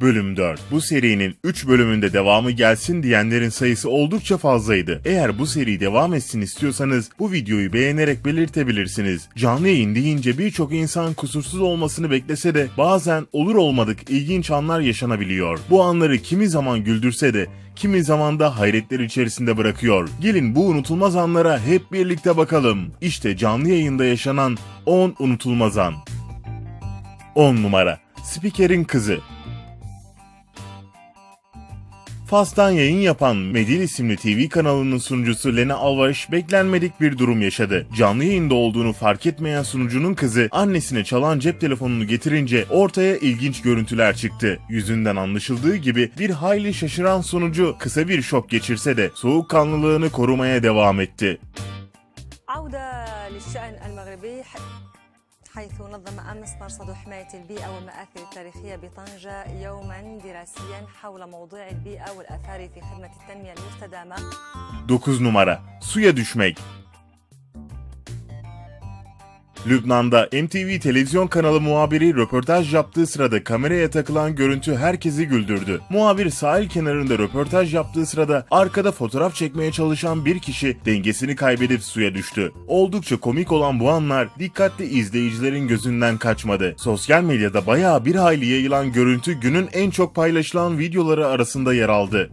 Bölüm 4. Bu serinin 3 bölümünde devamı gelsin diyenlerin sayısı oldukça fazlaydı. Eğer bu seri devam etsin istiyorsanız bu videoyu beğenerek belirtebilirsiniz. Canlı yayın deyince birçok insan kusursuz olmasını beklese de bazen olur olmadık ilginç anlar yaşanabiliyor. Bu anları kimi zaman güldürse de kimi zaman da hayretler içerisinde bırakıyor. Gelin bu unutulmaz anlara hep birlikte bakalım. İşte canlı yayında yaşanan 10 unutulmaz an. 10 numara. Spikerin kızı. Fas'tan yayın yapan Medil isimli TV kanalının sunucusu Lena Alvaş beklenmedik bir durum yaşadı. Canlı yayında olduğunu fark etmeyen sunucunun kızı annesine çalan cep telefonunu getirince ortaya ilginç görüntüler çıktı. Yüzünden anlaşıldığı gibi bir hayli şaşıran sunucu kısa bir şok geçirse de soğukkanlılığını korumaya devam etti. حيث نظم أمس مرصد حماية البيئة والمآثر التاريخية بطنجة يوما دراسيا حول موضوع البيئة والآثار في خدمة التنمية المستدامة. 9 numara Suya düşmek Lübnan'da MTV televizyon kanalı muhabiri röportaj yaptığı sırada kameraya takılan görüntü herkesi güldürdü. Muhabir sahil kenarında röportaj yaptığı sırada arkada fotoğraf çekmeye çalışan bir kişi dengesini kaybedip suya düştü. Oldukça komik olan bu anlar dikkatli izleyicilerin gözünden kaçmadı. Sosyal medyada bayağı bir hayli yayılan görüntü günün en çok paylaşılan videoları arasında yer aldı.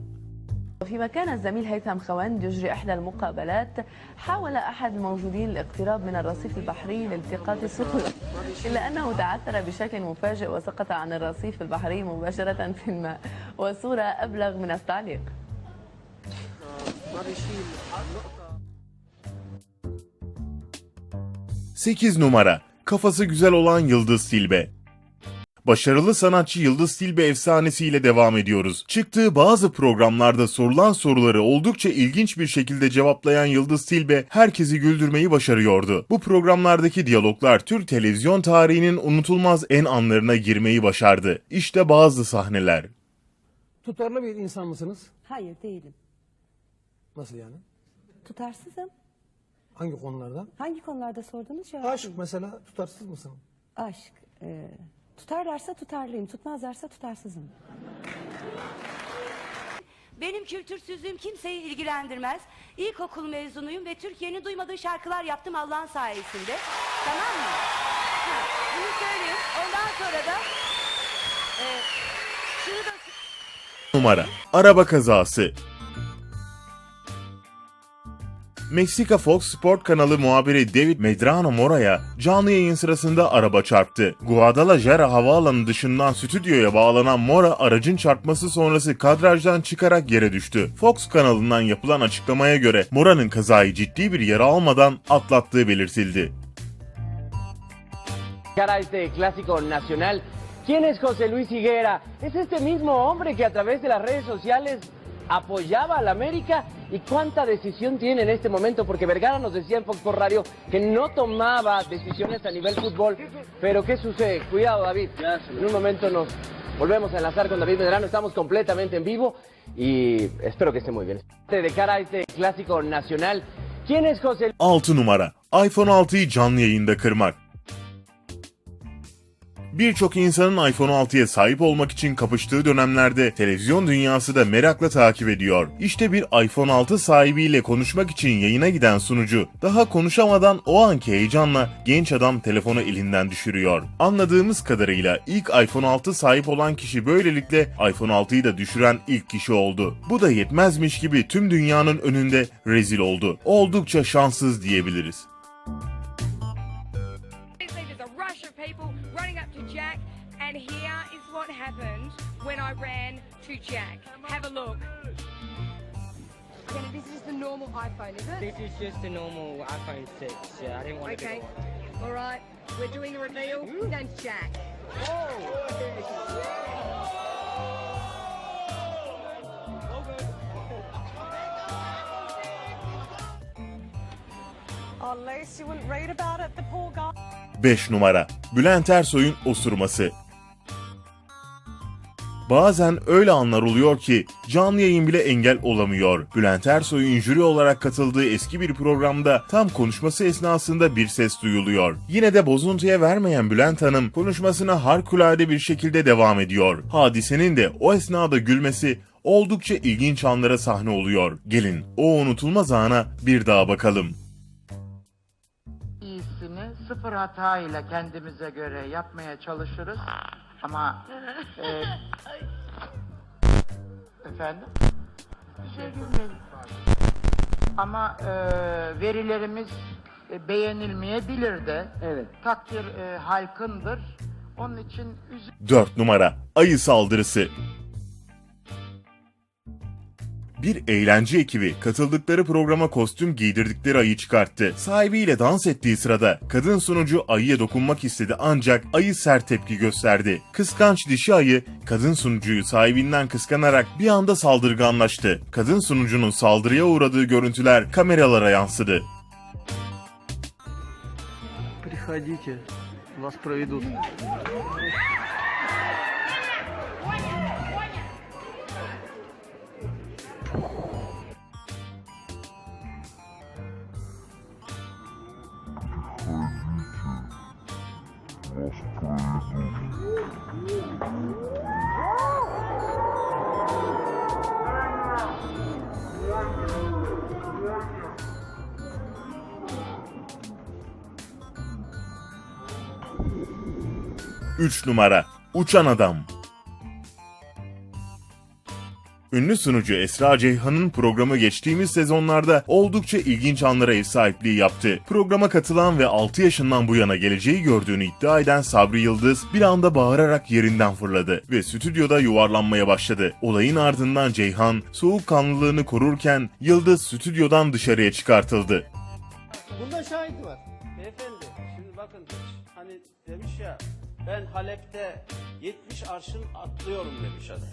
فيما كان الزميل هيثم خوان يجري إحدى المقابلات حاول أحد الموجودين الاقتراب من الرصيف البحري لالتقاط الصخور إلا أنه تعثر بشكل مفاجئ وسقط عن الرصيف البحري مباشرة في الماء والصورة أبلغ من التعليق. 8 numara Kafası güzel olan Yıldız Tilbe Başarılı sanatçı Yıldız Tilbe efsanesiyle devam ediyoruz. Çıktığı bazı programlarda sorulan soruları oldukça ilginç bir şekilde cevaplayan Yıldız Tilbe herkesi güldürmeyi başarıyordu. Bu programlardaki diyaloglar Türk televizyon tarihinin unutulmaz en anlarına girmeyi başardı. İşte bazı sahneler. Tutarlı bir insan mısınız? Hayır değilim. Nasıl yani? Tutarsızım. Hangi konularda? Hangi konularda sordunuz cevap Aşk vereyim. mesela tutarsız mısın? Aşk. e, tutarlarsa tutarlıyım. Tutmazlarsa tutarsızım. Benim kültürsüzlüğüm kimseyi ilgilendirmez. İlkokul mezunuyum ve Türkiye'nin duymadığı şarkılar yaptım Allah'ın sayesinde. Tamam mı? Ha, bunu söyleyeyim. Ondan sonra da e, şunu da Numara Araba kazası Meksika Fox Sport kanalı muhabiri David Medrano Mora'ya canlı yayın sırasında araba çarptı. Guadalajara havaalanı dışından stüdyoya bağlanan Mora aracın çarpması sonrası kadrajdan çıkarak yere düştü. Fox kanalından yapılan açıklamaya göre Mora'nın kazayı ciddi bir yara almadan atlattığı belirtildi. este clásico nacional. ¿Quién es José Luis Higuera? Es este mismo hombre que a través de las redes sociales apoyaba a la América y cuánta decisión tiene en este momento, porque Vergara nos decía en Fox por Radio que no tomaba decisiones a nivel fútbol. Pero ¿qué sucede? Cuidado David, en un momento nos volvemos a enlazar con David Medrano, estamos completamente en vivo y espero que esté muy bien. De cara a este clásico nacional, ¿quién es José 6 numara iPhone 6'yı canlı yayında kırmak. Birçok insanın iPhone 6'ya sahip olmak için kapıştığı dönemlerde televizyon dünyası da merakla takip ediyor. İşte bir iPhone 6 sahibiyle konuşmak için yayına giden sunucu daha konuşamadan o anki heyecanla genç adam telefonu elinden düşürüyor. Anladığımız kadarıyla ilk iPhone 6 sahip olan kişi böylelikle iPhone 6'yı da düşüren ilk kişi oldu. Bu da yetmezmiş gibi tüm dünyanın önünde rezil oldu. Oldukça şanssız diyebiliriz. People Jack, and here is what happened when I ran to Jack. Have a look. Okay, this is the normal iPhone, is it? This is just a normal iPhone 6. Yeah, I didn't want to Okay. get one. All right, we're doing the reveal. His name's Jack. Oh, Luce, you wouldn't read about it, the poor guy. 5 numara Bülent Ersoy'un osurması Bazen öyle anlar oluyor ki canlı yayın bile engel olamıyor. Bülent Ersoy'un jüri olarak katıldığı eski bir programda tam konuşması esnasında bir ses duyuluyor. Yine de bozuntuya vermeyen Bülent Hanım konuşmasına harikulade bir şekilde devam ediyor. Hadisenin de o esnada gülmesi oldukça ilginç anlara sahne oluyor. Gelin o unutulmaz ana bir daha bakalım. Sıfır hatayla kendimize göre yapmaya çalışırız. Ama e, efendim bir şey gülmeyin. Ama e, verilerimiz e, beğenilmeyebilir de. Evet. Takdir e, halkındır. Onun için üzü 4 numara Ayı Saldırısı bir eğlence ekibi katıldıkları programa kostüm giydirdikleri ayı çıkarttı. Sahibiyle dans ettiği sırada kadın sunucu ayıya dokunmak istedi ancak ayı sert tepki gösterdi. Kıskanç dişi ayı kadın sunucuyu sahibinden kıskanarak bir anda saldırganlaştı. Kadın sunucunun saldırıya uğradığı görüntüler kameralara yansıdı. Приходите, вас проведут. Üç numara. Uçan Adam Ünlü sunucu Esra Ceyhan'ın programı geçtiğimiz sezonlarda oldukça ilginç anlara ev sahipliği yaptı. Programa katılan ve 6 yaşından bu yana geleceği gördüğünü iddia eden Sabri Yıldız bir anda bağırarak yerinden fırladı ve stüdyoda yuvarlanmaya başladı. Olayın ardından Ceyhan soğukkanlılığını korurken Yıldız stüdyodan dışarıya çıkartıldı. Bunda şahit var. Beyefendi şimdi bakın hani demiş ya ben Halep'te 70 arşın atlıyorum demiş adam.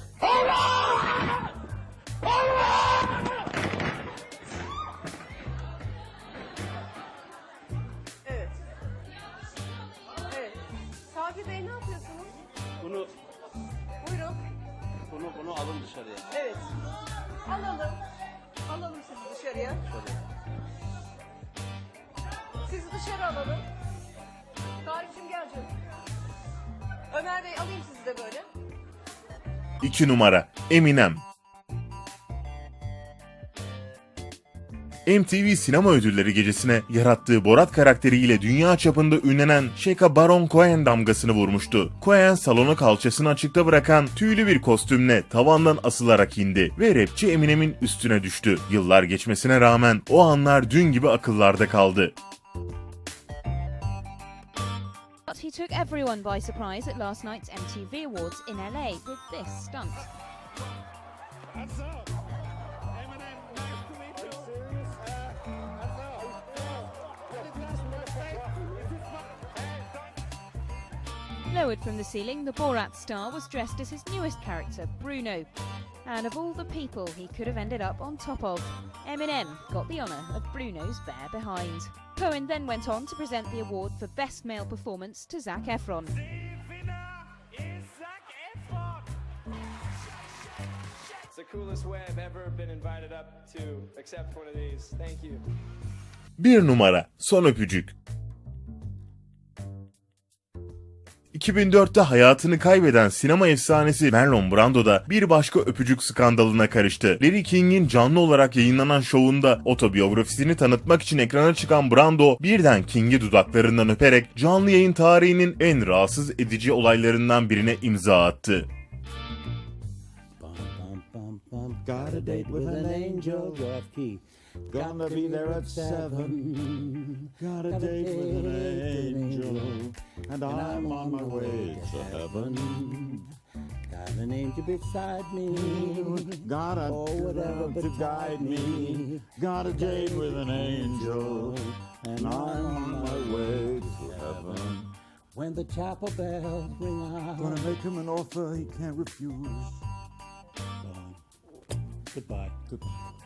Evet. Evet. Sabri Bey ne yapıyorsunuz? Bunu Buyurun. bunu bunu alın dışarıya. Evet. Alalım. Alalım sizi dışarıya. Sizi dışarı alalım. Ömer Bey alayım sizi de böyle. 2 numara Eminem MTV Sinema Ödülleri gecesine yarattığı Borat karakteriyle dünya çapında ünlenen Sheka Baron Cohen damgasını vurmuştu. Cohen salonu kalçasını açıkta bırakan tüylü bir kostümle tavandan asılarak indi ve rapçi Eminem'in üstüne düştü. Yıllar geçmesine rağmen o anlar dün gibi akıllarda kaldı. He took everyone by surprise at last night's MTV Awards in LA with this stunt. Lowered from the ceiling, the Borat star was dressed as his newest character, Bruno. And of all the people he could have ended up on top of, Eminem got the honour of Bruno's Bear behind. Cohen then went on to present the award for Best Male Performance to Zac Efron. It's the coolest way I've ever been invited up to accept one of these. Thank you. 1 numara Son Öpücük 2004'te hayatını kaybeden sinema efsanesi Marlon Brando da bir başka öpücük skandalına karıştı. Larry King'in canlı olarak yayınlanan şovunda otobiyografisini tanıtmak için ekrana çıkan Brando birden King'i dudaklarından öperek canlı yayın tarihinin en rahatsız edici olaylarından birine imza attı. Got a date with an angel, Jeff Key. Gonna be there at seven. Got a date with an angel, and I'm on my way to heaven. Got an angel beside me. Got a oh, whatever to guide me. Got a date with an angel, and I'm on my way to heaven. When the chapel bells ring out, gonna make him an offer he can't refuse. Goodbye. Goodbye.